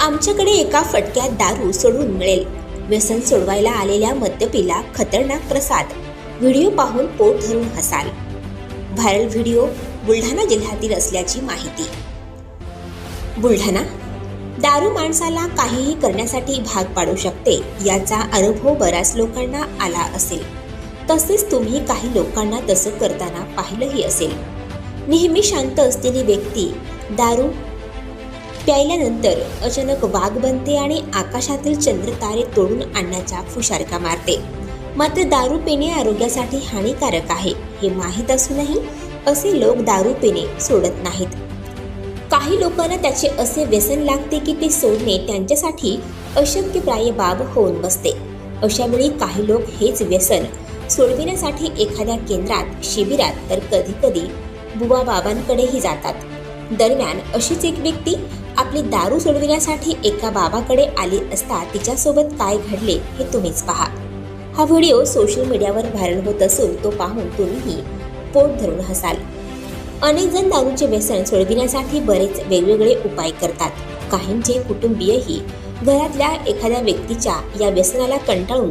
आमच्याकडे एका फटक्यात दारू सोडून मिळेल. व्यसन सोडवायला आलेल्या मद्यपीला खतरनाक प्रसाद. व्हिडिओ पाहून पोट धरून हसाल. व्हायरल व्हिडिओ बुलढाणा जिल्ह्यातील असल्याची माहिती. बुलढाणा? दारू माणसाला काहीही करण्यासाठी भाग पाडू शकते याचा अनुभव हो बऱ्याच लोकांना आला असेल. तसेच तुम्ही काही लोकांना तसं करताना पाहिलंही असेल. नेहमी शांत असलेली व्यक्ती दारू प्यायल्यानंतर अचानक वाघ बनते आणि आकाशातील चंद्र तारे तोडून आणण्याचा फुशारका मारते. मात्र दारू पिणे आरोग्यासाठी हानिकारक आहे हे माहीत असूनही असे लोक दारू पिणे सोडत नाहीत. काही लोकांना त्याचे असे व्यसन लागते की ते सोडणे त्यांच्यासाठी अशक्यप्राय बाब होऊन बसते. अशा वेळी काही लोक हेच व्यसन सोडविण्यासाठी एखाद्या केंद्रात शिबिरात तर कधी कधी बुवा बाबांकडेही जातात. दरम्यान अशीच एक व्यक्ती आपली दारू सोडविण्यासाठी एका बाबाकडे आली असता तिच्यासोबत काय घडले हे तुम्हीच पहा. हा व्हिडिओ सोशल मीडियावर व्हायरल होत असून तो पाहून तुम्हीही पोट धरून हसाल. अनेक जण दारूचे व्यसन सोडविण्यासाठी बरेच वेगवेगळे उपाय करतात. काहींचे कुटुंबीयही घरातल्या एखाद्या व्यक्तीच्या या व्यसनाला कंटाळून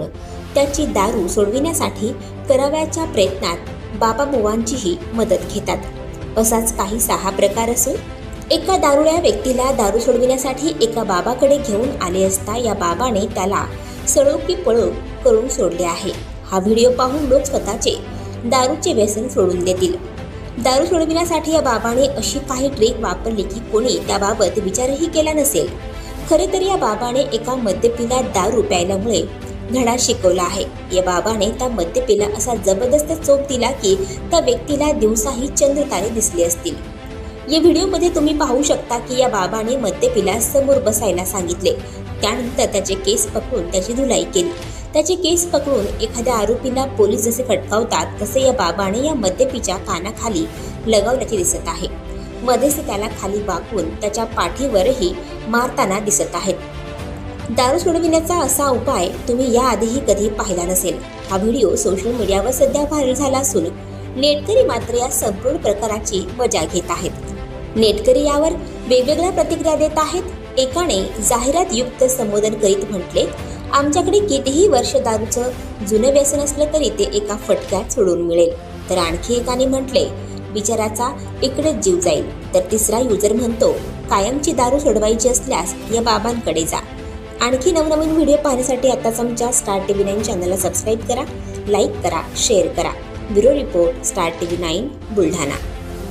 त्याची दारू सोडविण्यासाठी कराव्याच्या प्रयत्नात बाबा बुवांचीही मदत घेतात. असाच काही सहा प्रकार असून एका दारुड्या व्यक्तीला दारू सोडविण्यासाठी एका बाबाकडे घेऊन आले असता या बाबाने त्याला सळो की पळो करून सोडले आहे. हा व्हिडिओ पाहून लोक स्वतःचे दारूचे व्यसन सोडून देतील. दारू सोडविण्यासाठी या बाबाने अशी काही ट्रिक वापरली की कोणी त्याबाबत विचारही केला नसेल. खरे तर या बाबाने एका मद्यपीला दारू प्यायल्यामुळे धडा शिकवला आहे. या बाबाने त्या मद्यपीला असा जबरदस्त चोप दिला की त्या व्यक्तीला दिवसाही चंद्रतारे दिसले असतील. या व्हिडिओमध्ये तुम्ही पाहू शकता की या बाबाने मद्यपीला समोर बसायला सांगितले. त्यानंतर त्याचे केस पकडून त्याची धुलाई केली. त्याचे केस पकडून एखाद्या आरोपीला पोलीस जसे फटकावतात तसे या बाबाने या मद्यपीच्या कानाखाली लगावल्याचे दिसत आहे. मध्येच त्याला खाली वाकवून त्याच्या पाठीवरही मारताना दिसत आहेत. दारू सोडविण्याचा असा उपाय तुम्ही याआधीही कधी पाहिला नसेल. हा व्हिडिओ सोशल मीडियावर सध्या व्हायरल झाला असून नेटकरी मात्र या संपूर्ण प्रकाराची मजा घेत आहेत. नेटकरी यावर वेगवेगळ्या प्रतिक्रिया देत आहेत. एकाने जाहिरात युक्त संबोधन करीत म्हटले आमच्याकडे कितीही वर्ष दारूचं जुनं व्यसन असलं तरी ते एका फटक्यात सोडून मिळेल. तर आणखी एकाने म्हटले बिचाराचा इकडेच जीव जाईल. तर तिसरा युजर म्हणतो कायमची दारू सोडवायची असल्यास या बाबांकडे जा. आणखी नवनवीन व्हिडिओ पाहण्यासाठी आताच आमच्या स्टार टी व्ही नाईन चॅनलला सबस्क्राईब करा लाईक करा शेअर करा. Bureau report star TV nine nine Buldhana.